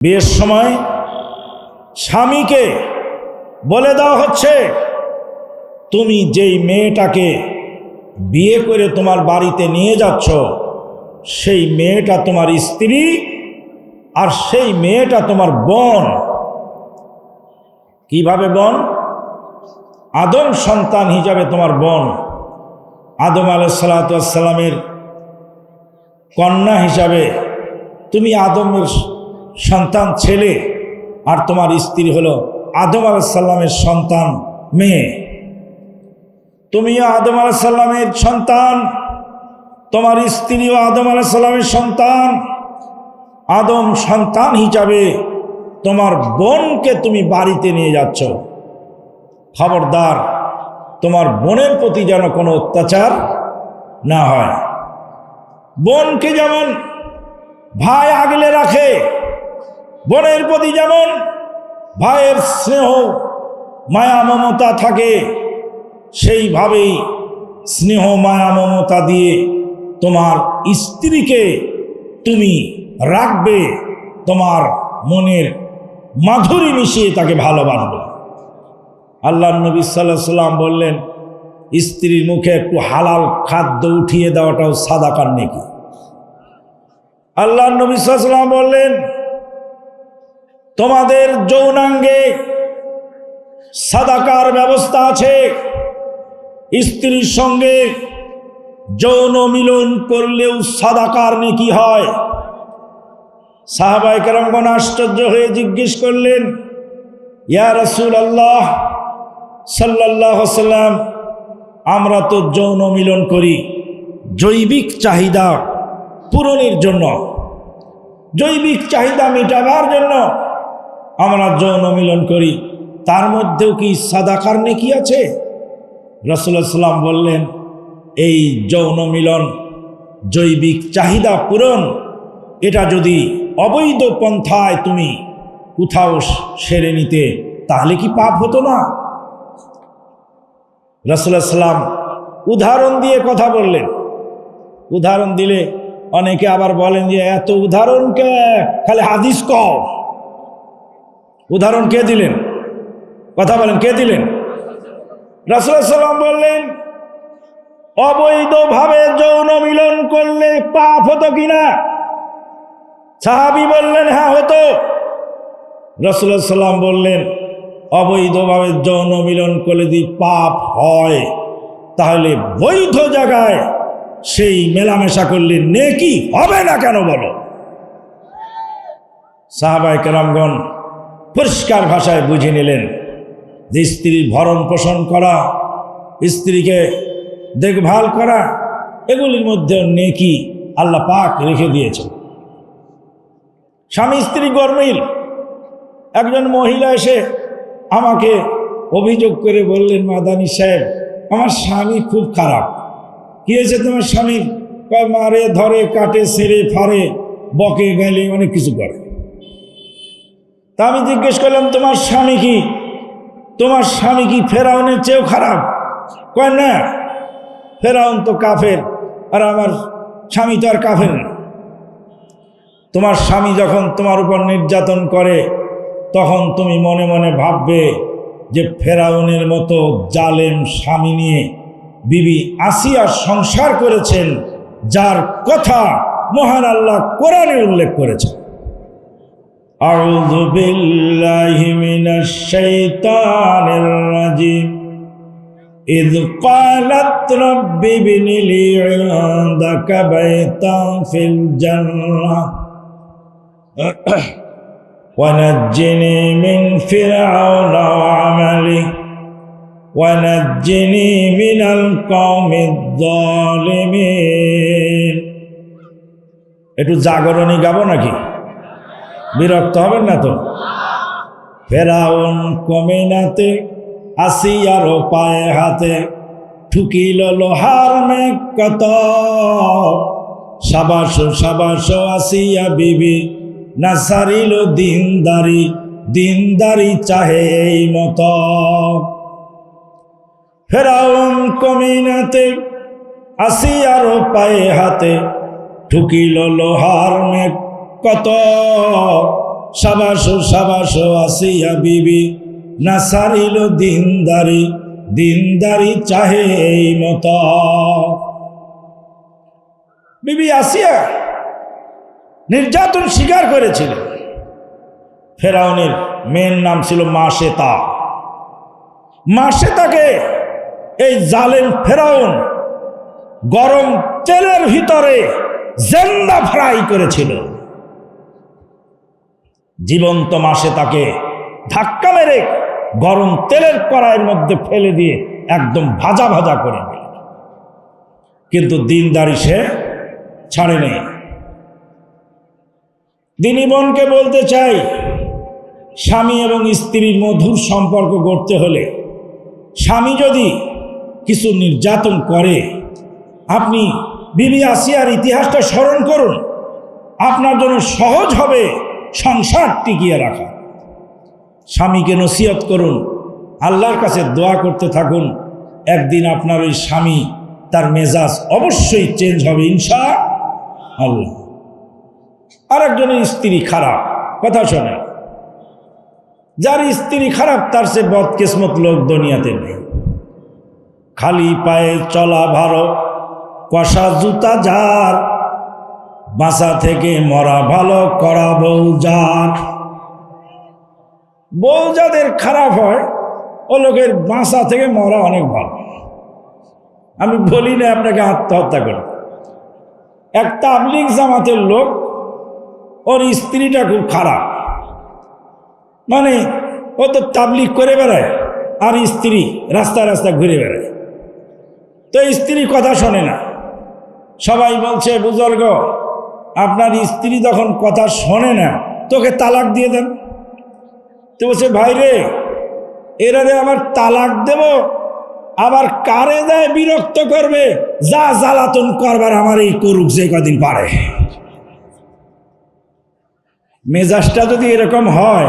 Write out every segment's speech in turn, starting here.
বিয়ের সময় স্বামীকে বলে দেওয়া হচ্ছে, তুমি যেই মেয়েটাকে বিয়ে করে তোমার বাড়িতে নিয়ে যাচ্ছ, সেই মেয়েটা তোমার স্ত্রী আর সেই মেয়েটা তোমার বোন। কীভাবে বোন? আদম সন্তান হিসাবে তোমার বোন। আদম আলাইসালামের কন্যা হিসাবে তুমি আদমের সন্তান ছেলে, আর তোমার স্ত্রী হলো আদম আলাইসাল্লামের সন্তান মেয়ে। তুমিও আদম আলাইসাল্লামের সন্তান, তোমার স্ত্রীও আদম আলাইসাল্লামের সন্তান। আদম সন্তান হিসাবে তোমার বোনকে তুমি বাড়িতে নিয়ে যাচ্ছ। খবরদার, তোমার বোনের প্রতি যেন কোনো অত্যাচার না হয়। বোনকে যেমন ভাই আগলে রাখে বোনের প্রতি যেমন ভাইয়ের স্নেহ, মায়া, মমতা থাকে, সেইভাবেই স্নেহ, মায়া, মমতা দিয়ে তোমার স্ত্রীকে তুমি রাখবে, তোমার মনের মাধুরী মিশিয়ে তাকে ভালোবাসবে। আল্লাহ নবী সাল্লাহ সাল্লাম বললেন, স্ত্রীর মুখে একটু হালাল খাদ্য উঠিয়ে দেওয়াটাও সাদা সাদাকার নাকি। আল্লাহ নবী সাল্লাম বললেন তোমাদের যৌনাঙ্গে সাদাকার ব্যবস্থা আছে। স্ত্রীর সঙ্গে যৌন মিলন করলেও সাদাকার নেকি হয়। সাহাবাই কেরমগণ আশ্চর্য হয়ে জিজ্ঞেস করলেন, ইয়া রসুল আল্লাহ সাল্লাহ সাল্লাম আমরা তো যৌন মিলন করি। জৈবিক চাহিদা পূরণের জন্য, জৈবিক চাহিদা মেটাবার জন্য আমরা যৌন মিলন করি। তার মধ্যেও কি সাদাকার নেকি আছে? রসুল্লাহ সাল্লাম বললেন, এই যৌন মিলন, জৈবিক চাহিদা পূরণ, এটা যদি অবৈধ পন্থায় তুমি কোথাও সেরে নিতে, তাহলে কি পাপ হতো না? রসুল্লাহ সাল্লাম উদাহরণ দিয়ে কথা বললেন। উদাহরণ দিলে অনেকে আবার বলেন যে, এত উদাহরণকে খালি হাদিস কও। উদাহরণ কে দিলেন? কথা বলেন, কে দিলেন? রাসুলাম বললেন, অবৈধভাবে যৌন মিলন করলে পাপ হতো কিনা সাহাবি বললেন হ্যাঁ হতো। সাল্লাম বললেন, অবৈধভাবে যৌন মিলন করলে যদি পাপ হয়, তাহলে বৈধ জায়গায় সেই মেলামেশা করলে নেকি হবে না কেন বলো? সাহাবাই কেরামগণ পরিষ্কার ভাষায় বুঝে নিলেন যে স্ত্রীর ভরণ পোষণ করা, স্ত্রীকে দেখভাল করা, এগুলির মধ্যে নেকি আল্লাহ পাক রেখে দিয়েছেন। স্বামী স্ত্রী গরমিল। একজন মহিলা এসে আমাকে অভিযোগ করে বললেন, মাদানী সাহেব, আমার স্বামী খুব খারাপ। কি হয়েছে তোমার স্বামী মারে, ধরে, কাটে সেরে ফারে বকে গেলে অনেক কিছু করে। তা আমি জিজ্ঞেস করলাম, তোমার স্বামী কি? তোমার স্বামী কি ফেরাউনের চেয়েও খারাপ? কয় না, ফেরাউন তো কাফের, আর আমার স্বামী তো আর কাফের না। তোমার স্বামী যখন তোমার উপর নির্যাতন করে, তখন তুমি মনে মনে ভাববে যে ফেরাউনের মতো জালেম স্বামী নিয়ে বিবি আসিয়া সংসার করেছেন, যার কথা মহান আল্লাহ কোরআনে উল্লেখ করেছেন। أعوذ بالله من الشيطان الرجيم إذ قالت رب ابن لي عندك بيتا في الجنة ونجني من فرعون وعمله ونجني من القوم الظالمين একটু জাগরণী গাবো নাকি বিরক্ত হবেন না তো? ফেরাউন কমিনাতে আসিয়ার পায়ে হাতে ঠুকিল লোহার মেঘ কত সাবাস সাবাস আসিয়া বিবি না সারিল দিনদারি দিনদারি চাহে এই মত। ফেরাউন কমিনাতে আসিয়ার পায়ে হাতে ঠুকিল লোহার মেঘ কত? সাবাসো সাবাসো আসিয়া বিবি না সারিল দিনদারি দিনদারি চাহে এই মত। বিবি আসিয়া নির্যাতন স্বীকার করেছিলেন ফেরাউনের মেয়ের নাম ছিল মাসেতা মাসেতাকে এই জালেম ফেরাউন গরম তেলের ভিতরে জেন্দা ফ্রাই করেছিল। জীবন্ত মাসে তাকে ধাক্কা মেরে গরম তেলের কড়াইয়ের মধ্যে ফেলে দিয়ে একদম ভাজা ভাজা করে দিল কিন্তু দিনদারি সে ছাড়েনি। দিনী বোনকে বলতে চাই, স্বামী এবং স্ত্রীর মধুর সম্পর্ক গড়তে হলে স্বামী যদি কিছু নির্যাতন করে, আপনি বিবি আসিয়ার ইতিহাসটা স্মরণ করুন। আপনার জন্য সহজ হবে সংসার টিকিয়ে রাখা। স্বামীকে নসিহত করুন, আল্লাহর কাছে দোয়া করতে থাকুন। একদিন আপনার ওই স্বামী, তার মেজাজ অবশ্যই চেঞ্জ হবে ইনশা আল্লাহ আরেকজনের স্ত্রী খারাপ, কথা শোনে যার স্ত্রী খারাপ, তার সে বদকিসমত লোক দুনিয়াতে নেই। খালি পায়ে চলা ভালো, কষা জুতা যার বাসা থেকে মরা ভালো করা বউ যাদের খারাপ হয়, ও লোকের বাসা থেকে মরা অনেক ভালো। আমি বলি না আপনাকে আত্মহত্যা করে এক তাবলিক জামাতের লোক, ওর স্ত্রীটা খুব খারাপ। মানে ও তো তাবলিক করে বেড়ায়, আর স্ত্রী রাস্তা রাস্তা ঘুরে বেড়ায়। তো স্ত্রী কথা শোনে না। সবাই বলছে, বুজর্গ আপনার স্ত্রী যখন কথা শোনে না, তোকে তালাক দিয়ে দেন। তো বলছে, ভাই রে এরারে আবার তালাক দেব, আবার কারে দেয় বিরক্ত করবে? যা জ্বালাতন করবার আমার এই করুক যে কদিন পারে। মেজাজটা যদি এরকম হয়,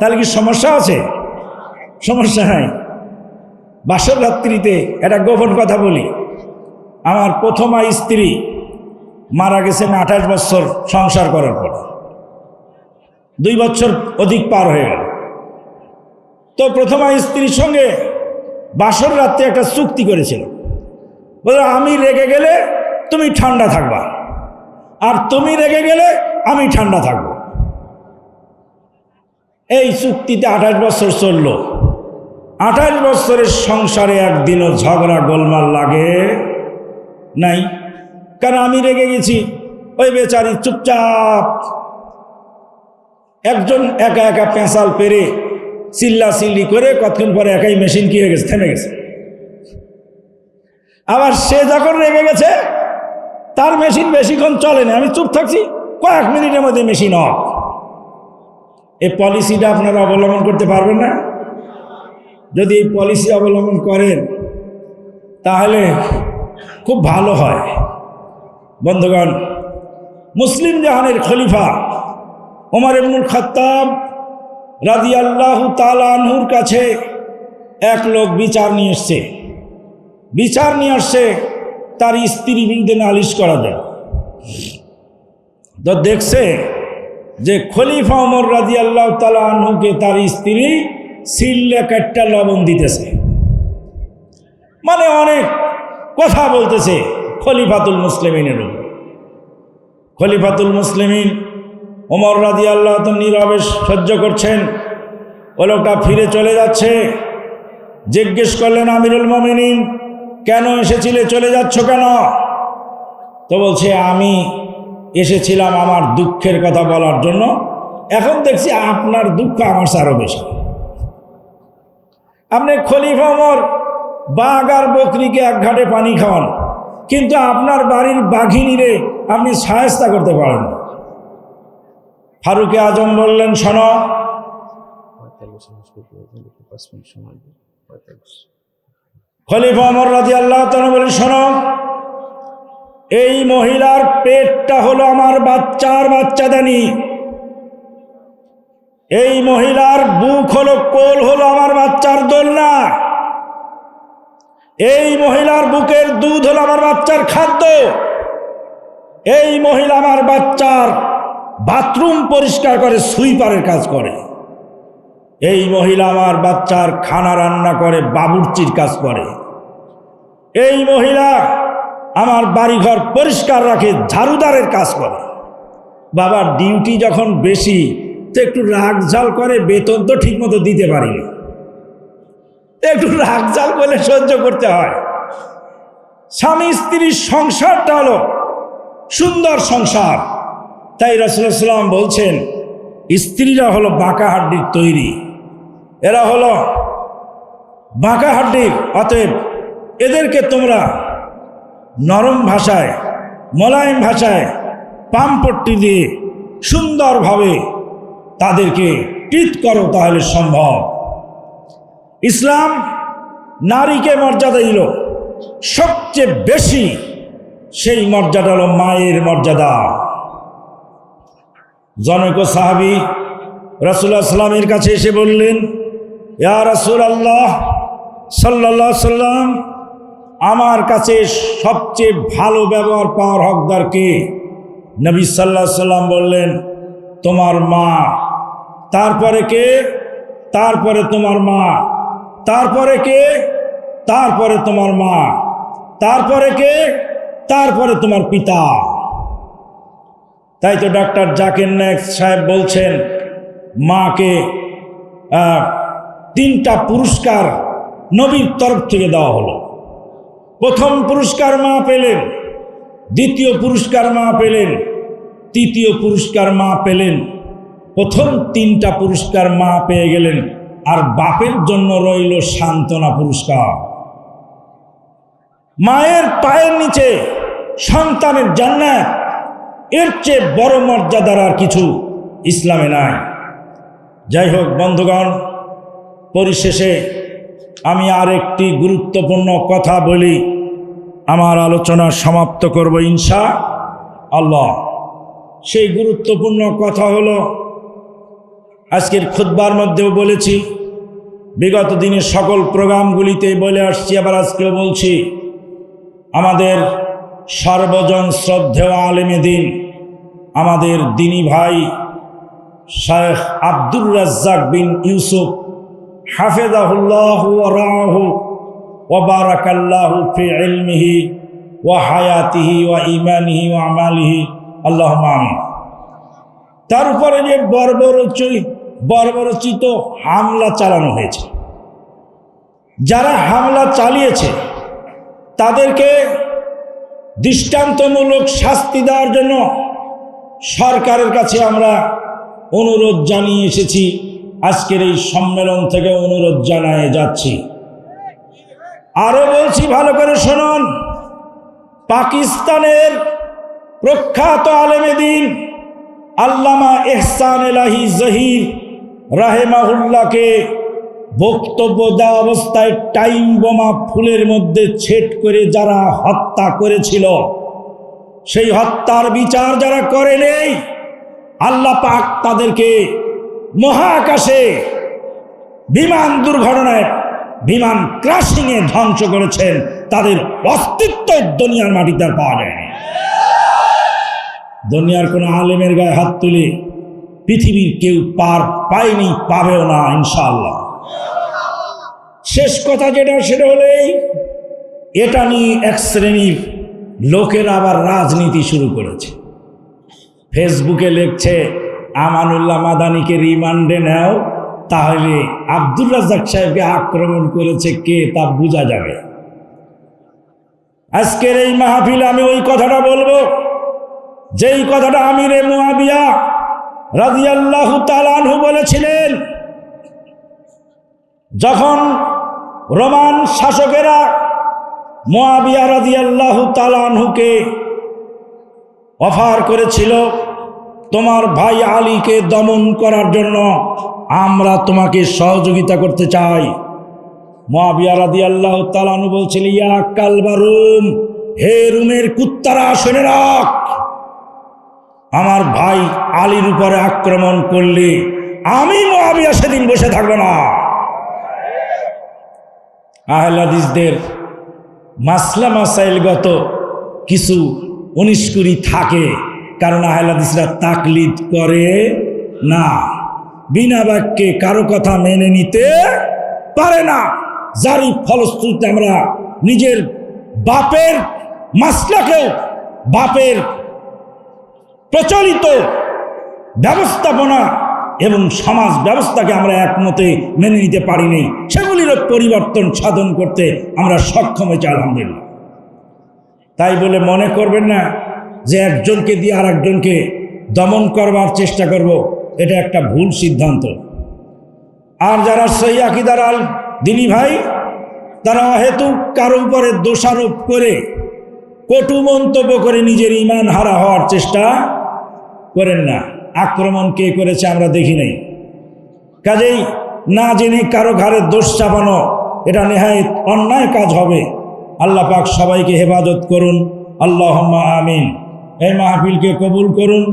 তাহলে কি সমস্যা আছে? সমস্যা নাই। বাসর রাত্রিতে একটা গোপন কথা বলি। আমার প্রথমা স্ত্রী মারা গেছেন আঠাশ বছর সংসার করার পর। দুই বছর অধিক পার হয়ে গেল। তো প্রথমা স্ত্রীর সঙ্গে বাসর রাত্রে একটা চুক্তি করেছিল। বলে, আমি রেগে গেলে তুমি ঠান্ডা থাকবা। আর তুমি রেগে গেলে আমি ঠান্ডা থাকব। এই চুক্তিতে আঠাশ বছর চলল। আঠাশ বছরের সংসারে একদিনও ঝগড়া গোলমাল লাগে নাই। কারণ আমি রেগে গেছি? ওই বেচারি চুপচাপ। একজন একা একা পেঁচাল পেরে চিল্লা চিল্লি করে কতক্ষণ পরে একাই মেশিন কি হয়ে গেছে? থেমে গেছে। আবার সে যখন রেগে গেছে, তার মেশিন বেশিক্ষণ চলে না। আমি চুপ থাকছি, কয়েক মিনিটের মধ্যে মেশিন অফ। এই পলিসিটা আপনারা অবলম্বন করতে পারবেন না? যদি এই পলিসি অবলম্বন করেন, তাহলে খুব ভালো হয়। বন্ধুগণ, মুসলিম জাহানের খলিফা ওমর ইবনুল খত্তাব রাজি আল্লাহ তালানহুর কাছে এক লোক বিচার নিয়ে এসছে। বিচার নিয়ে আসছে তার স্ত্রী বিরুদ্ধে নালিশ করা দেয় তো দেখছে যে খলিফা ওমর রাজি আল্লাহ তালানহুকে তার স্ত্রী সিল্লে কাটটা লবণ দিতেছে। মানে অনেক কথা বলতেছে। খলিফাতুল মুসলিমিনের উপর। খলিফাতুল মুসলিমিন ওমর রাজি আল্লাহ তো নীরবে সহ্য করছেন। ও লোকটা ফিরে চলে যাচ্ছে। জিজ্ঞেস করলেন, আমিরুল মমিনিন, কেন এসেছিলে? চলে যাচ্ছ কেন? তো বলছে, আমি এসেছিলাম আমার দুঃখের কথা বলার জন্য। এখন দেখছি আপনার দুঃখ আমার আরও বেশি। আপনি খলিফা ওমর বাঘ আর বকরিকে এক ঘাটে পানি খাওয়ান। কিন্তু আপনার বাড়ির বাঘিনীরে আপনি সায়স্তা করতে পারেন ফারুকে আজম বললেন, শোন। দিন খলিফা রাজি আল্লাহ বলেন, শোনো। এই মহিলার পেটটা হলো আমার বাচ্চার বাচ্চাদানি। এই মহিলার বুক হলো কোল হলো আমার বাচ্চার দোলনা। এই মহিলার বুকের দুধ হলো আমার বাচ্চার খাদ্য। এই মহিলা আমার বাচ্চার বাথরুম পরিষ্কার করে, সুইপারের কাজ করে। এই মহিলা আমার বাচ্চার খানা রান্না করে, বাবুর্চির কাজ করে। এই মহিলা আমার বাড়িঘর পরিষ্কার রাখে, ঝাড়ুদারের কাজ করে। বাবার ডিউটি যখন বেশি, তো একটু রাগ ঝাল করে, বেতন তো ঠিকমতো দিতে পারিনি। একটু রাগ ঝাল করলে সহ্য করতে হয়। স্বামী স্ত্রীর সংসারটা হলো সুন্দর সংসার। তাই রসুলাম বলছেন, স্ত্রীরা হলো বাঁকা হাড্ডির তৈরি। এরা হলো বাঁকা হাড্ডির, অতএব এদেরকে তোমরা নরম ভাষায়, মোলায়েম ভাষায়, পামপট্টি দিয়ে সুন্দরভাবে তাদেরকে ট্রিট করো তাহলে সম্ভব। ইসলাম নারীকে মর্যাদা দিল। সবচেয়ে বেশি সেই মর্যাদা হলো মায়ের মর্যাদা। জনক সাহাবি রাসুল্লাহ সাল্লামের কাছে এসে বললেন, ইয়া রাসুল আল্লাহ সাল্লাহ সাল্লাম আমার কাছে সবচেয়ে ভালো ব্যবহার পাওয়ার হকদার কে? নবী সাল্লাহ সাল্লাম বললেন, তোমার মা। তারপরে কে? তারপরে তোমার মা। তারপরে কে? তারপরে তোমার মা। তারপরে কে? তারপরে তোমার পিতা। তাই তো ডাক্তার জাকির নায়ক সাহেব বলছেন, মাকে তিনটা পুরস্কার নবীর তরফ থেকে দেওয়া হলো। প্রথম পুরস্কার মা পেলেন, দ্বিতীয় পুরস্কার মা পেলেন, তৃতীয় পুরস্কার মা পেলেন, প্রথম তিনটা পুরস্কার মা পেয়ে গেলেন। আর বাপের জন্য রইল সান্ত্বনা পুরস্কার। মায়ের পায়ের নিচে সন্তানের জান্নাত, এর চেয়ে বড় মর্যাদার আর কিছু ইসলামে নাই। যাই হোক বন্ধুগণ, পরিশেষে আমি আর একটি গুরুত্বপূর্ণ কথা বলি। আমার আলোচনা সমাপ্ত করব ইনশা আল্লাহ। সেই গুরুত্বপূর্ণ কথা হলো আজকের খুদ্বার মধ্যেও বলেছি, বিগত দিনের সকল প্রোগ্রামগুলিতে বলে আসছি, আবার আজকেও বলছি, আমাদের সর্বজন শ্রদ্ধেয় আলেমে দিন, আমাদের দিনী ভাই শায়েখ আব্দুর রাজ্জাক বিন ইউসুফ, হাফেজাহুল্লাহ রাহু ওবারাকাল্লাহু ফি ইলমিহি ওয়া হায়াতিহি ওয়া ইমানিহি ওয়া আমালিহি। আল্লাহ আমিন। তার যে বর্বরচি বর্বরচিত হামলা চালানো হয়েছে। যারা হামলা চালিয়েছে, তাদেরকে দৃষ্টান্তমূলক শাস্তি দেওয়ার জন্য সরকারের কাছে আমরা অনুরোধ জানিয়ে এসেছি। আজকের এই সম্মেলন থেকে অনুরোধ জানায় যাচ্ছি। আরও বলছি, ভালো করে শুনুন। পাকিস্তানের প্রখ্যাত আলেমে দিন আল্লামা এহসান এলাহি জহির রাহেমাহুল্লাহকে বক্তব্য দেওয়া অবস্থায় টাইম বোমা ফুলের মধ্যে ছেট করে যারা হত্যা করেছিল, সেই হত্যার বিচার যারা করে নেই, আল্লাহ পাক তাদেরকে মহাকাশে বিমান দুর্ঘটনায়, বিমান ক্রাশিংয়ে ধ্বংস করেছেন, তাদের অস্তিত্ব দুনিয়ার মাটিতে পাওয়া যায় দুনিয়ার কোনো আলেমের গায়ে হাত তুলে পৃথিবীর কেউ পার পায়নি, পাবেও না, ইনশাআল্লাহ। শেষ কথা যেটা, সেটা হলেই এটা নিয়ে এক শ্রেণির লোকেরা আবার রাজনীতি শুরু করেছে। ফেসবুকে লিখছে, আমানুল্লাহ মাদানিকে রিমান্ডে নেও, তাহলে আব্দুর রাজাক সাহেবকে আক্রমণ করেছে কে, তা বোঝা যাবে। আজকের এই মাহফিলে আমি ওই কথাটা বলব, যেই কথাটা আমিরে মুয়াবিয়া রাজিয়াল্লাহু তালানহু বলেছিলেন, যখন রোমান শাসকেরা মোয়াবিয়া রাজিয়াল্লাহু তালানহুকে অফার করেছিল, তোমার ভাই আলীকে দমন করার জন্য আমরা তোমাকে সহযোগিতা করতে চাই। মহাবিয়া রাদি আল্লাহ তালানু বলছিল, ইয়া কালবারুম, হে রুমের কুত্তারা, শুনে রাখ। আমার ভাই আলীর উপরে আক্রমণ করলে আমি মহাবিয়া সেদিন বসে থাকব না। আহলাদিসদের মাসলা মাসাইলগত কিছু কুড়ি থাকে, কারণ আহলাদিসরা তাকলিদ করে না। বিনা বাক্যে কারও কথা মেনে নিতে পারে না। যারই ফলশ্রুতিতে আমরা নিজের বাপের মাসলাকেও বাপের প্রচলিত ব্যবস্থাপনা এবং সমাজ ব্যবস্থাকে আমরা একমতে মেনে নিতে পারিনি। সেগুলিরও পরিবর্তন সাধন করতে আমরা সক্ষম হয়েছি, আলহামদুলিল্লাহ। তাই বলে মনে করবেন না যে একজনকে দিয়ে আর একজনকে দমন করবার চেষ্টা করব, এটা একটা ভুল সিদ্ধান্ত। আর যারা সেই আকিদার আল দিনী ভাই, তারা অহেতু কারও উপরে দোষারোপ করে কটু মন্তব্য করে নিজের ইমান হারা হওয়ার চেষ্টা করেন না। আক্রমণ কে করেছে আমরা দেখি নাই। কাজেই না জেনে কারও ঘাড়ে দোষ চাপানো, এটা নেহায় অন্যায় কাজ হবে। আল্লাহ পাক সবাইকে হেফাজত করুন। আল্লাহ আমিন। এই মাহফিলকে কবুল করুন।